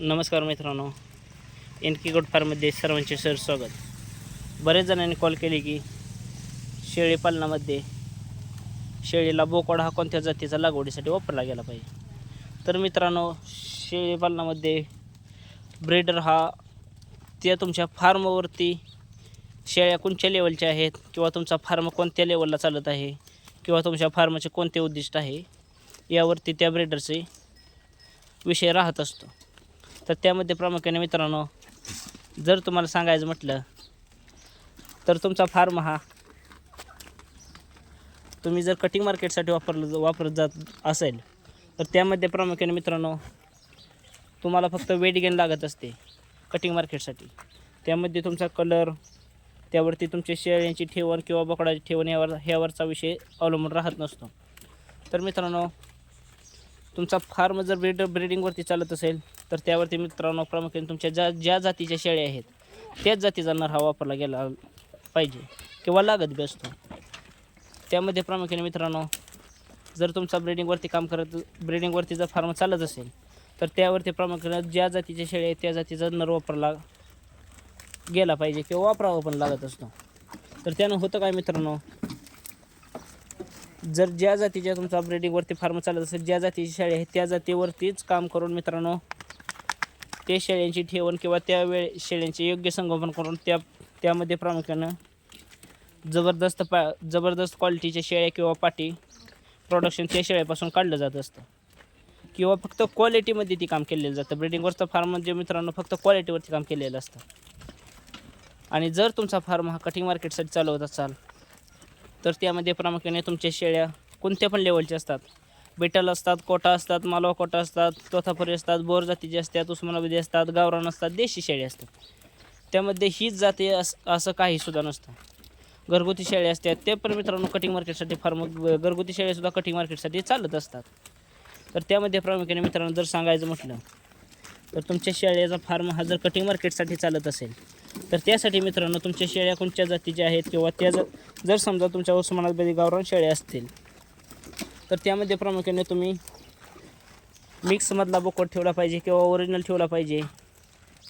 नमस्कार मित्रांनो. एन की गोट फार्ममध्ये सर्वांचे सर स्वागत. बरेच जणांनी कॉल केले की शेळी पालनामध्ये शेळीला बोकड हा कोणत्या जातीचा लागवडीसाठी वापरला गेला पाहिजे. तर मित्रांनो शेळी पालनामध्ये ब्रीडर हा त्या तुमच्या फार्मवरती शेळ्या कोणत्या लेवलच्या आहेत किंवा तुमचा फार्म कोणत्या लेवलला चालत आहे किंवा तुमच्या फार्मचे कोणते उद्दिष्ट आहे यावरती त्या ब्रीडरचे विषय राहत असतो. तर त्यामध्ये प्रामुख्याने मित्रांनो. जर तुम्हाला सांगायचं म्हटलं तर तुमचा फार्म हा तुम्ही जर कटिंग मार्केटसाठी वापरलं वापरत जात असेल तर त्यामध्ये प्रामुख्याने मित्रांनो. तुम्हाला फक्त वेट गेन लागत असते कटिंग मार्केटसाठी त्यामध्ये तुमचा कलर त्यावरती तुमचे शेळ्यांची ठेवण किंवा बोकडाची ठेवण यावर ह्यावरचा विषय अवलंबून राहत नसतो. तर मित्रांनो तुमचा फार्म जर ब्रीड ब्रीडिंगवरती चालत असेल तर त्यावरती मित्रांनो प्रामुख्याने तुमच्या ज्या ज्या जातीच्या शेळ्या आहेत त्याच जातीचा नर हा वापरला गेला पाहिजे किंवा लागत बी असतो. त्यामध्ये प्रामुख्याने मित्रांनो जर तुमचा ब्रिडिंगवरती काम करत ब्रिडिंगवरती जर फार्म चालत असेल तर त्यावरती प्रामुख्याने ज्या जातीच्या शेळ्या आहेत त्या जातीचा नर वापरला गेला पाहिजे किंवा वापरावा पण लागत असतो. तर त्यानं होतं काय मित्रांनो जर ज्या जातीच्या तुमचा ब्रिडिंगवरती फार्म चालत असेल ज्या जातीची शेळी आहे त्या जातीवरतीच काम करून मित्रांनो ते शेळ्यांची ठेवण किंवा त्या वेळ शेळ्यांचे योग्य संगोपन करून त्या त्यामध्ये प्रामुख्यानं जबरदस्त पा जबरदस्त क्वालिटीच्या शेळ्या किंवा पाटी प्रोडक्शन त्या शेळ्यापासून काढलं जात असतं. किंवा फक्त क्वालिटीमध्ये ती काम केलेलं जातं. ब्रिडिंगवरचं फार्म म्हणजे मित्रांनो फक्त क्वालिटीवरती काम केलेलं असतं. आणि जर तुमचा फार्म हा कटिंग मार्केटसाठी चालवत असाल तर त्यामध्ये प्रामुख्याने तुमच्या शेळ्या कोणत्या पण लेवलच्या असतात. विठ्ठल असतात कोटा असतात मालवा कोटा असतात तोथापुरी असतात बोर जातीचे असतात उस्मानाबादी असतात गावरान असतात देशी शेळ्या असतात. त्यामध्ये हीच जाती अस असं काहीसुद्धा नसतं. घरगुती शेळ्या असतात ते पण मित्रांनो कटिंग मार्केटसाठी फार्म घरगुती शेळ्यासुद्धा कटिंग मार्केटसाठी चालत असतात. तर त्यामध्ये प्रामुख्याने मित्रांनो जर सांगायचं म्हटलं तर तुमच्या शेळ्याचा फार्म हा जर कटिंग मार्केटसाठी चालत असेल तर त्यासाठी मित्रांनो तुमच्या शेळ्या कोणत्या जातीच्या आहेत किंवा त्या जर जर समजा तुमच्या उस्मानाबादी गावरान शेळ्या असतील तर त्यामध्ये प्रामुख्याने तुम्ही मिक्समधला बोकड ठेवला पाहिजे किंवा ओरिजिनल ठेवला पाहिजे.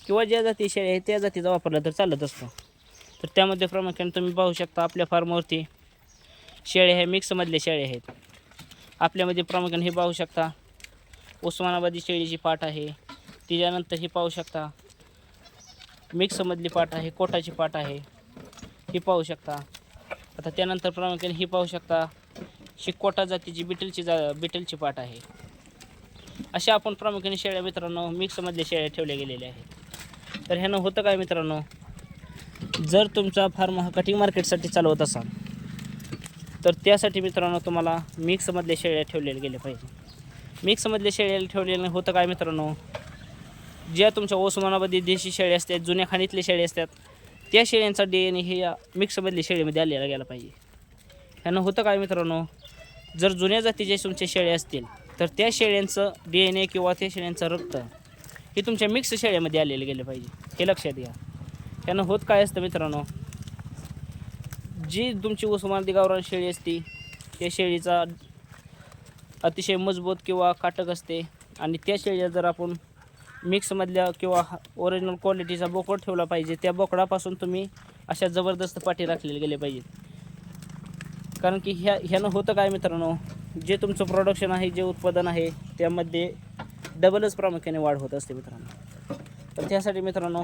किंवा ज्या जाती शेळ्या आहे त्या जातीचा वापरला तर चालत असतो. तर त्यामध्ये प्रामुख्याने तुम्ही पाहू शकता आपल्या फार्मवरती शेळ्या ह्या मिक्समधल्या शेळ्या आहेत. आपल्यामध्ये प्रामुख्याने हे पाहू शकता. उस्मानाबादी शेळीची पाट आहे. तिच्यानंतर ही पाहू शकता. मिक्समधली पाट आहे कोटाची पाट आहे. ही पाहू शकता. आता त्यानंतर प्रामुख्याने ही पाहू शकता. शिकवटा जातीची बिटलची जा बिटलची पाट आहे. अशा आपण प्रामुख्याने शेळ्या मित्रांनो मिक्समधल्या शेळ्या ठेवल्या गेलेल्या आहेत. तर ह्यानं होतं काय मित्रांनो? जर तुमचा फार्म हा कटिंग मार्केटसाठी चालवत असाल तर त्यासाठी मित्रांनो तुम्हाला मिक्समधल्या शेळ्या ठेवलेल्या गेल्या पाहिजे. मिक्समधल्या शेळ्याला ठेवलेल्या होतं काय मित्रांनो? ज्या तुमच्या ओसमानामध्ये देशी शेळ्या असतात जुन्या खाणीतल्या शेळ्या असतात त्या शेळ्यांचा डी एन हे या मिक्समधल्या शेळीमध्ये आलेला गेला पाहिजे. ह्यानं होतं काय मित्रांनो? जर जुन्या जातीचे तुमचे शेळ्या असतील तर त्या शेळ्यांचं डी एन ए किंवा त्या शेळ्यांचं रक्त हे तुमच्या मिक्स शेळ्यामध्ये आलेलं गेलं पाहिजे. हे लक्षात घ्या. त्यानं होत काय असतं मित्रांनो? जी तुमची उस्मानदी गावरान शेळी असते त्या शेळीचा अतिशय मजबूत किंवा काटक असते आणि त्या शेळ्या जर आपण मिक्समधल्या किंवा ओरिजिनल क्वालिटीचा बोकड ठेवला पाहिजे त्या बोकडापासून तुम्ही अशा जबरदस्त पाठी राखलेले गेले पाहिजेत. कारण की ह्या ह्यानं होतं काय मित्रांनो? जे तुमचं प्रोडक्शन आहे जे उत्पादन आहे त्यामध्ये डबलच प्रामुख्याने वाढ होत असते मित्रांनो. तर त्यासाठी मित्रांनो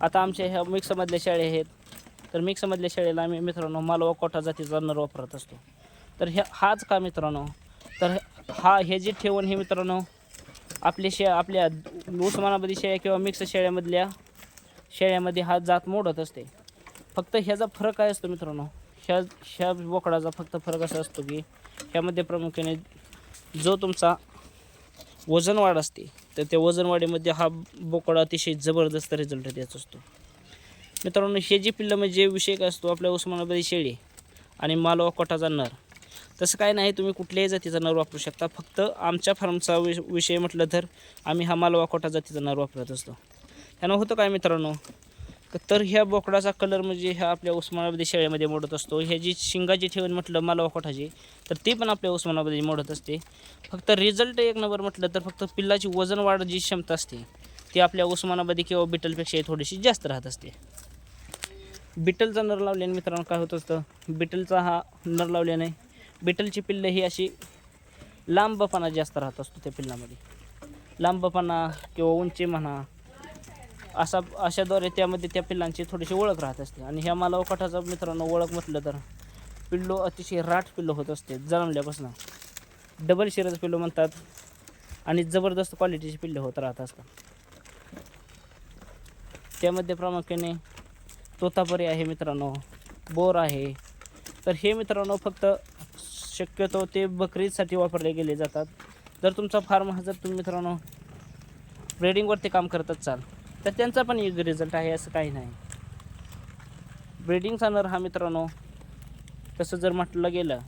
आता आमच्या ह्या मिक्समधल्या शेळ्या आहेत. तर मिक्समधल्या शेळीला आम्ही मित्रांनो मालवा कोटा जातीचा नर वापरत असतो. तर ह्या हाच का मित्रांनो? तर हा हे जे ठेवण हे मित्रांनो आपल्या शे आपल्या उस्मानाबादी शेळ्या किंवा मिक्स शेळ्यामधल्या शेळ्यामध्ये हा जात मोडत असते. फक्त ह्याचा फरक काय असतो मित्रांनो? ह्या ह्या बोकडाचा फक्त फरक असा असतो की ह्यामध्ये प्रामुख्याने जो तुमचा वजन वाढ असते तर त्या वजनवाढीमध्ये हा बोकडा अतिशय जबरदस्त रिझल्ट द्यायचा असतो. मित्रांनो हे जे पिल्लं म्हणजे विषय काय असतो? आपल्या उस्मानाबादी शेळी आणि मालवा कोटाचा नर. तसं काय नाही तुम्ही कुठल्याही जातीचा नर वापरू शकता. फक्त आमच्या फार्मचा विष विषय म्हटलं तर आम्ही हा मालवा कोटा जातीचा नर वापरत असतो. त्यानं होतं काय मित्रांनो? तर ह्या बोकडाचा कलर म्हणजे ह्या आपल्या उस्मानाबादी शेळ्यामध्ये मोडत असतो. ह्याची शिंगाची ठेवण म्हटलं मालवा कोटाची तर ती पण आपल्या उस्मानाबादी मोडत असते. फक्त रिझल्ट एक नंबर म्हटलं तर फक्त पिल्लाची वजन वाढ जी क्षमता असते. ती आपल्या उस्मानाबादी किंवा बिटलपेक्षा थोडीशी जास्त राहत असते. बिटलचा नर लावल्याने मित्रांनो काय होत असतं? बिटलचा हा नर लावल्याने बिटलची पिल्लं ही अशी लांबपणा जास्त राहत असतो त्या पिल्लामध्ये. लांबपणा किंवा उंची म्हणा असा अशाद्वारे त्यामध्ये त्या पिल्लांची थोडीशी ओळख राहत असते. आणि ह्या मला कठाचा मित्रांनो ओळख म्हटलं तर पिल्लो अतिशय राठ पिल्लो होत असते जन्मल्यापासून. डबल शिरज पिल्लो म्हणतात आणि जबरदस्त क्वालिटीचे पिल्ले होत राहत असतात. त्यामध्ये प्रामुख्याने तोतापरी आहे मित्रांनो बोर आहे. तर हे मित्रांनो फक्त शक्यतो ते बकरीसाठी वापरले गेले जातात. जर तुमचा फार्म हा जर तुम्ही मित्रांनो ब्रेडिंगवरती काम करत असाल तर त्यांचा पण एक रिझल्ट आहे असं काही नाही. ब्रीडिंग सानर हा मित्रांनो तसं जर म्हटलं गेलं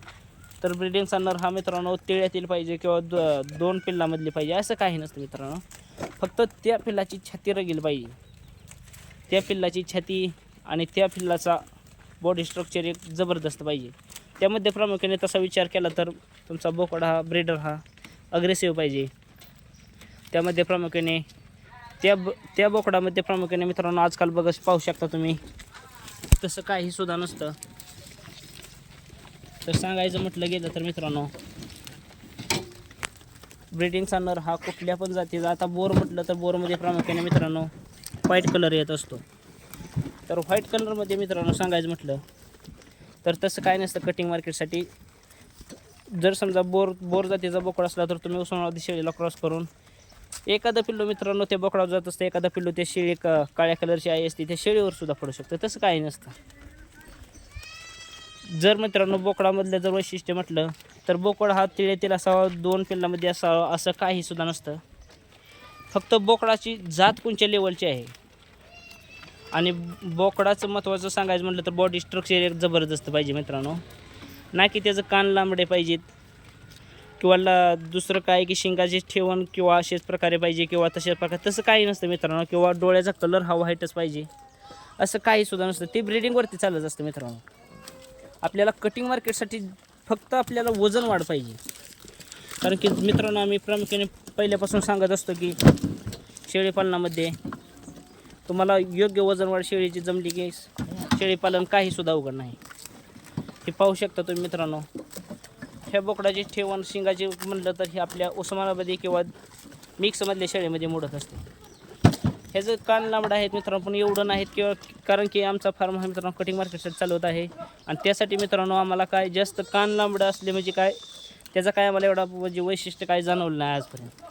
तर ब्रीडिंग सानर हा मित्रांनो तिळ्यातील पाहिजे किंवा दो दोन पिल्लामधली पाहिजे असं काही नसतं मित्रांनो. फक्त त्या पिल्लाची छाती रगेल पाहिजे त्या पिल्लाची छाती आणि त्या पिल्लाचा बॉडी स्ट्रक्चर एक जबरदस्त पाहिजे. त्यामध्ये प्रामुख्याने तसा विचार केला तर तुमचा बोकड हा ब्रीडर हा अग्रेसिव्ह पाहिजे. त्यामध्ये प्रामुख्याने त्या ब त्या बोकडामध्ये प्रामुख्याने मित्रांनो आजकाल बघ पाहू शकता तुम्ही. तसं काही सुद्धा नसतं. तर सांगायचं म्हटलं गेलं तर मित्रांनो ब्रिडिंगचा नर हा कुठल्या पण जातीचा आता बोर म्हटलं तर बोरमध्ये प्रामुख्याने मित्रांनो व्हाईट कलर येत असतो. तर व्हाईट कलरमध्ये मित्रांनो सांगायचं म्हटलं तर तसं काय नसतं कटिंग मार्केटसाठी जर समजा बोर बोर जातीचा बोकड असला तर तुम्ही उस्मानाबादी शेळीला क्रॉस करून एखादा पिल्लू मित्रांनो ते बोकडावर जात असतं एखादा पिल्लू ते शेळी क काळ्या कलरची आई असते त्या शेळीवर सुद्धा पडू शकतं. तसं काही नसतं. जर मित्रांनो बोकडामधलं जर वैशिष्ट्य म्हटलं तर बोकड हा तिळेतील असावा दोन पिल्लामध्ये असावा असं काही सुद्धा नसतं. फक्त बोकडाची जात कोणत्या लेवलची आहे? आणि बोकडाचं महत्त्वाचं सांगायचं म्हटलं तर बॉडी स्ट्रक्चर एक जबरदस्त पाहिजे मित्रांनो. ना की त्याचं कान लांबडे पाहिजेत किंवा ला दुसरं काय की शिंगाचे ठेवण किंवा असेच प्रकारे पाहिजे किंवा तशाच प्रकारे तसं काही नसतं मित्रांनो. किंवा डोळ्याचा कलर हा व्हाईटच पाहिजे. असं काही सुद्धा नसतं. ते ब्रिडिंगवरती चालत असतं मित्रांनो. आपल्याला कटिंग मार्केटसाठी फक्त आपल्याला वजन वाढ पाहिजे. कारण की मित्रांनो आम्ही प्रामुख्याने पहिल्यापासून सांगत असतो की शेळीपालनामध्ये तुम्हाला योग्य वजन वाढ शेळीची जमली की शेळीपालन काहीसुद्धा अवघड नाही. हे पाहू शकता तुम्ही मित्रांनो. ह्या बोकडाची ठेवण शिंगाची म्हणलं तर हे आपल्या उस्मानाबादी किंवा मिक्समधल्या शेळीमध्ये मोडत असते. ह्याचं कान लांबडं आहेत मित्रांनो पण एवढं नाहीत किंवा कारण की आमचा फार्म हा मित्रांनो कटिंग मार्केटसाठी चालवत आहे. आणि त्यासाठी मित्रांनो आम्हाला काय जास्त कान लांबडं असले म्हणजे काय त्याचा काय आम्हाला एवढा म्हणजे वैशिष्ट्य काय जाणवलं नाही आजपर्यंत.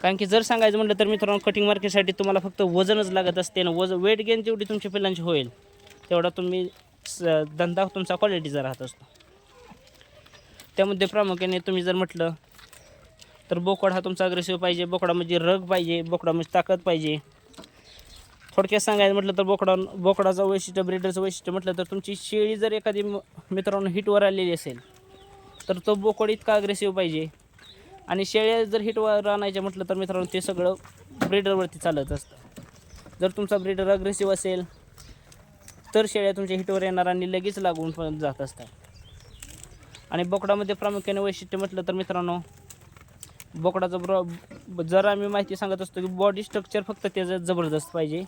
कारण की जर सांगायचं म्हटलं तर मित्रांनो कटिंग मार्केटसाठी तुम्हाला फक्त वजनच लागत असते ना वजन वेट गेन जेवढी तुमच्या पिल्लांची होईल तेवढा तुम्ही स धंदा तुमचा क्वालिटीचा राहत असतो. त्यामध्ये प्रामुख्याने तुम्ही जर म्हटलं तर बोकड हा तुमचा अग्रेसिव्ह पाहिजे. बोकडामध्ये म्हणजे रग पाहिजे. बोकडामध्ये म्हणजे ताकद पाहिजे. थोडक्यात सांगायचं म्हटलं तर बोकडा बोकडाचं वैशिष्ट्य ब्रिडरचं वैशिष्ट्य म्हटलं तर तुमची शेळी जर एखादी म- मित्रांनो हिटवर आलेली असेल तर तो बोकड इतका अग्रेसिव्ह पाहिजे. आणि शेळ्या जर हिटवर आणायच्या म्हटलं तर मित्रांनो ते सगळं ब्रिडरवरती चालत असतं. जर तुमचा ब्रिडर अग्रेसिव्ह असेल तर शेळ्या तुमच्या हिटवर येणार आणि लगेच लागून जात असतात. आणि बोकडामध्ये प्रामुख्याने वैशिष्ट्य म्हटलं तर मित्रांनो बोकडाचं ब्र जर आम्ही माहिती सांगत असतो की बॉडी स्ट्रक्चर फक्त त्याचं जबरदस्त पाहिजे.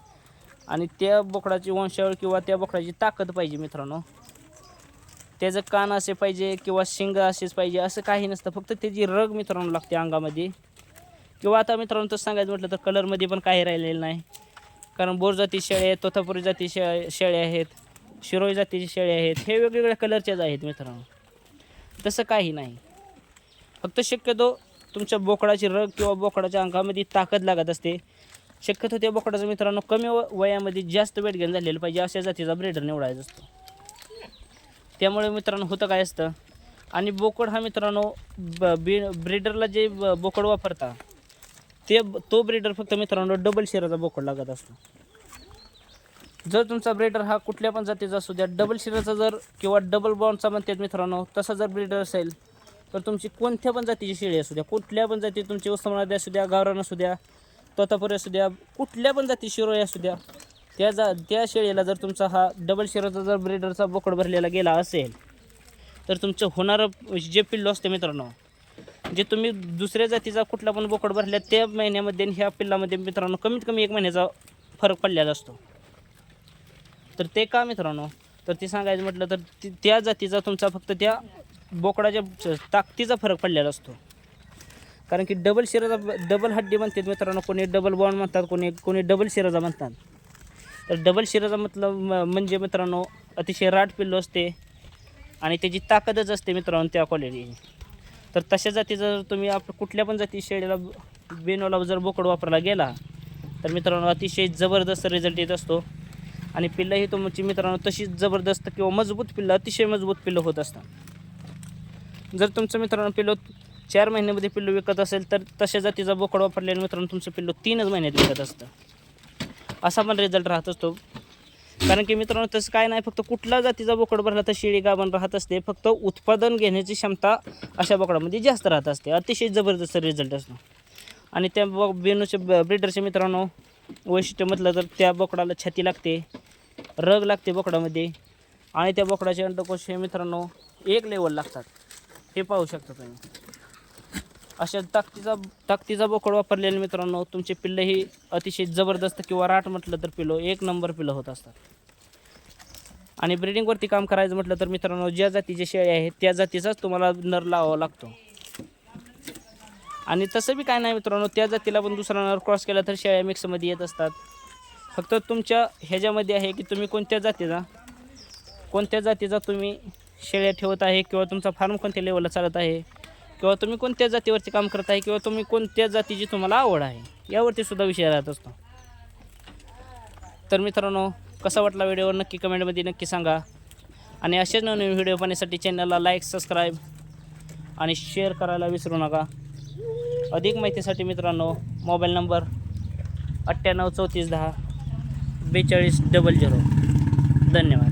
आणि त्या बोकडाची वंशावळ किंवा त्या बोकडाची ताकद पाहिजे मित्रांनो. त्याचं कान असे पाहिजे किंवा शिंग असेच पाहिजे असं काही नसतं. फक्त त्याची रग मित्रांनो लागते अंगामध्ये. किंवा आता मित्रांनो तसं सांगायचं म्हटलं तर कलरमध्ये पण काही राहिलेलं नाही. कारण बोर जाती शेळ्या आहेत तोथापुरी जाती शे शेळ्या आहेत शिरोई जातीचे शेळ्या आहेत हे वेगवेगळ्या कलरच्याच आहेत मित्रांनो. तसं काही नाही. फक्त शक्यतो तुमच्या बोकडाची रग किंवा बोकडाच्या अंगामध्ये ताकद लागत असते. शक्यतो त्या बोकडाचं मित्रांनो कमी व- वयामध्ये जास्त वेट गेन झालेलं पाहिजे अशा जातीचा ब्रेडर निवडायचा असतो. त्यामुळे मित्रांनो होतं काय असतं आणि बोकड हा मित्रांनो ब बी ब्रीडरला जे ब- बोकड वापरता ते तो ब्रेडर फक्त मित्रांनो डबल शेराचा बोकड लागत असतो. जर तुमचा ब्रेडर हा कुठल्या पण जातीचा असू द्या डबल शिराचा जर किंवा डबल बॉन्डचा म्हणतात मित्रांनो तसा जर ब्रेडर असेल तर तुमची कोणत्या पण जातीची शेळी असू द्या कुठल्या पण जाती तुमची उस्मानादी असू द्या गावरान असू द्या तोतापुरी असू द्या कुठल्या पण जाती शिरोळी असू द्या त्या जा त्या शेळीला जर तुमचा हा डबल शिराचा जर ब्रेडरचा बोकड भरलेला गेला असेल तर तुमचं होणारं जे पिल्लू असते मित्रांनो जे तुम्ही दुसऱ्या जातीचा कुठला पण बोकड भरल्या त्या महिन्यामध्ये ह्या पिल्लामध्ये मित्रांनो कमीत कमी एक महिन्याचा फरक पडलेला असतो. तर ते का मित्रांनो? तर ते सांगायचं म्हटलं तर त्या जातीचा तुमचा फक्त त्या बोकडाच्या ताकदीचा फरक पडलेला असतो. कारण की डबल शिराजा डबल हड्डी म्हणतात मित्रांनो. कोणी डबल बॉन्ड म्हणतात कोणी कोणी डबल शिराजा म्हणतात. तर डबल शिराजा मतलब म- म्हणजे मित्रांनो अतिशय राट पिल्लो असते आणि त्याची ताकदच असते मित्रांनो त्या क्वालिटीची तर तशा जातीचा जर तुम्ही आप कुठल्या पण जाती शेळीला बेनोला जर बोकड वापरला गेला तर मित्रांनो अतिशय जबरदस्त रिझल्ट येत असतो. आणि पिल्लं ही तुमची म्हणजे मित्रांनो तशीच जबरदस्त किंवा मजबूत पिल्लं अतिशय मजबूत पिल्लं होत असतात. जर तुमचं मित्रांनो पिल्लो चार महिन्यामध्ये पिल्लू विकत असेल तर तशा जातीचा बोकड वापरल्याने मित्रांनो तुमचं पिल्लू तीनच महिन्यात विकत असतं. असा पण रिझल्ट राहत असतो. कारण की मित्रांनो तसं काय नाही फक्त कुठला जातीचा बोकड भरला तर शेळी गाभण राहत असते. फक्त उत्पादन घेण्याची क्षमता अशा बोकडामध्ये जास्त राहत असते. अतिशय जबरदस्त रिझल्ट असतो. आणि त्या बेनूचे ब्रिडरचे मित्रांनो वैशिष्ट्य म्हटलं तर त्या बोकडाला छाती लागते रग लागते बोकडामध्ये. आणि त्या बोकडाचे अंडकोश हे मित्रांनो एक लेवल लागतात. हे पाहू शकता तुम्ही. अशा ताकदीचा ताकदीचा बोकड वापरलेले मित्रांनो तुमचे पिल्लं ही अतिशय जबरदस्त किंवा राट म्हटलं तर पिलो एक नंबर पिलं होत असतात. आणि ब्रिडिंगवरती काम करायचं म्हटलं तर मित्रांनो ज्या जातीचे शेळी आहेत त्या जातीचाच तुम्हाला नर लावावा लागतो. आणि तसं बी काय नाही मित्रांनो त्या जातीला पण दुसरा नर क्रॉस केला तर शेळ्या मिक्समध्ये येत असतात. फक्त तुमच्या ह्याच्यामध्ये आहे की तुम्ही कोणत्या जातीचा कोणत्या जातीचा तुम्ही शेळ्या ठेवत आहे किंवा तुमचा फार्म कोणत्या लेवलला चालत आहे किंवा तुम्ही कोणत्या जातीवरती काम करत आहे किंवा तुम्ही कोणत्या जातीची तुम्हाला आवड आहे यावरती सुद्धा विषय राहत असतो. तर मित्रांनो कसा वाटला व्हिडिओ नक्की कमेंटमध्ये नक्की सांगा. आणि असेच नवीन व्हिडिओ पाहण्यासाठी चॅनलला लाईक सबस्क्राईब आणि शेअर करायला विसरू नका. अधिक माहितीसाठी मित्रांनो मोबाईल नंबर अठ्ठ्याण्णव चौतीस दहा बेचाळीस डबल झिरो. धन्यवाद.